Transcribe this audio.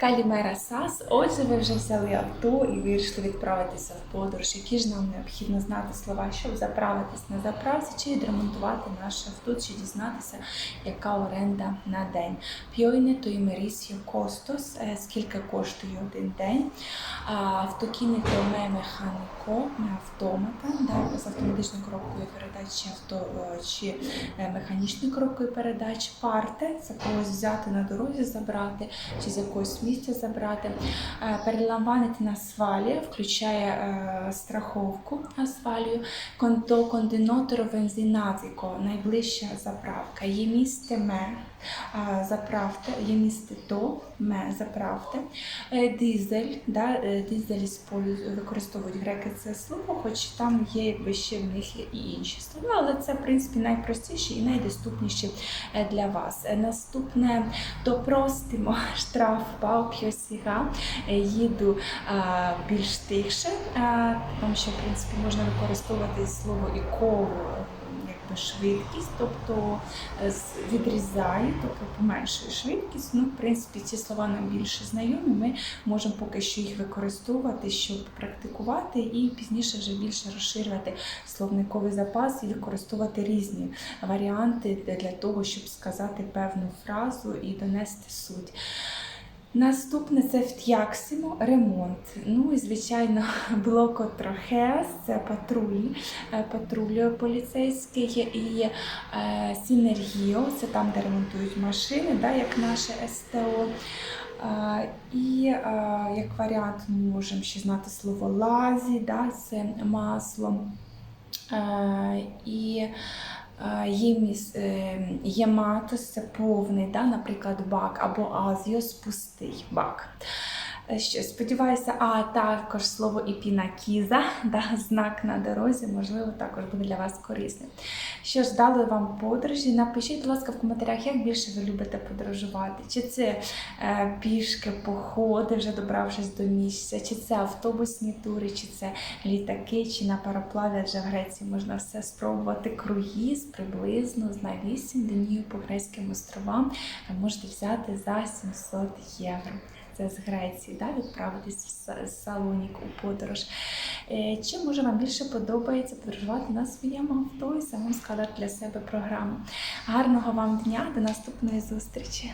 Калімера Сас. Отже, ви вже взяли авто і вирішили відправитися в подорож. Які ж нам необхідно знати слова, щоб заправитись на заправці, чи відремонтувати наше авто, чи дізнатися, яка оренда на день. Пьойне то і мерісіо костос, е, скільки коштує один день. А, Автокінити ме механіко, не автомата, да, з автоматичною коробкою передач чи, авто, е, чи е, механічною коробкою передач, парте, це когось взяти на дорозі, забрати, чи з якогось місця забрати. Е, Переламанити на свалі, включає е, страховку асфалію, конто кондинотору бензиназико, найближча заправка. Є місце ме, заправте, є місце то, ме, заправте. Е, Дизель, да, е, дизель використовують греки це слово, хоч там є якби ще в них і інші слова, але це в принципі найпростіші і найдоступніші е, для вас. Е, Наступне то простимо штраф пауп'йосіга. Їду а, більш тихше, а, тому що в принципі можна використовувати слово і коло швидкість, тобто е, відрізає, тобто поменшує швидкість. Ну, в принципі, ці слова нам більше знайомі. Ми можемо поки що їх використовувати, щоб практикувати, і пізніше вже більше розширювати словниковий запас і використовувати різні варіанти для того, щоб сказати певну фразу і донести суть. Наступне це втяксимо ремонт. Ну і звичайно, блоко трохеас, це патруль, е, патруль поліцейський і е, синергіо, це там, де ремонтують машини, да, як наше СТО. Е, І як варіант ми можемо ще знати слово лазі, да, це масло. І є, е, є матус, це повний, да, наприклад, бак, або азіос пустий бак. Сподіваюся, а також слово іпінакіза, да, знак на дорозі, можливо, також буде для вас корисним. Що ж, дали вам подорожі? Напишіть, будь ласка, в коментарях, як більше ви любите подорожувати. Чи це е, пішки, походи, вже добравшись до місця, чи це автобусні тури, чи це літаки, чи на пароплаві, адже в Греції можна все спробувати. Круїз приблизно на 8 днів по грецьким островам ви можете взяти за 700 євро. Це з Греції, да, відправитись в Са- Салонік у подорож. Е, Чи може вам більше подобається подорожувати на своєму авто і самому складати для себе програму? Гарного вам дня, до наступної зустрічі!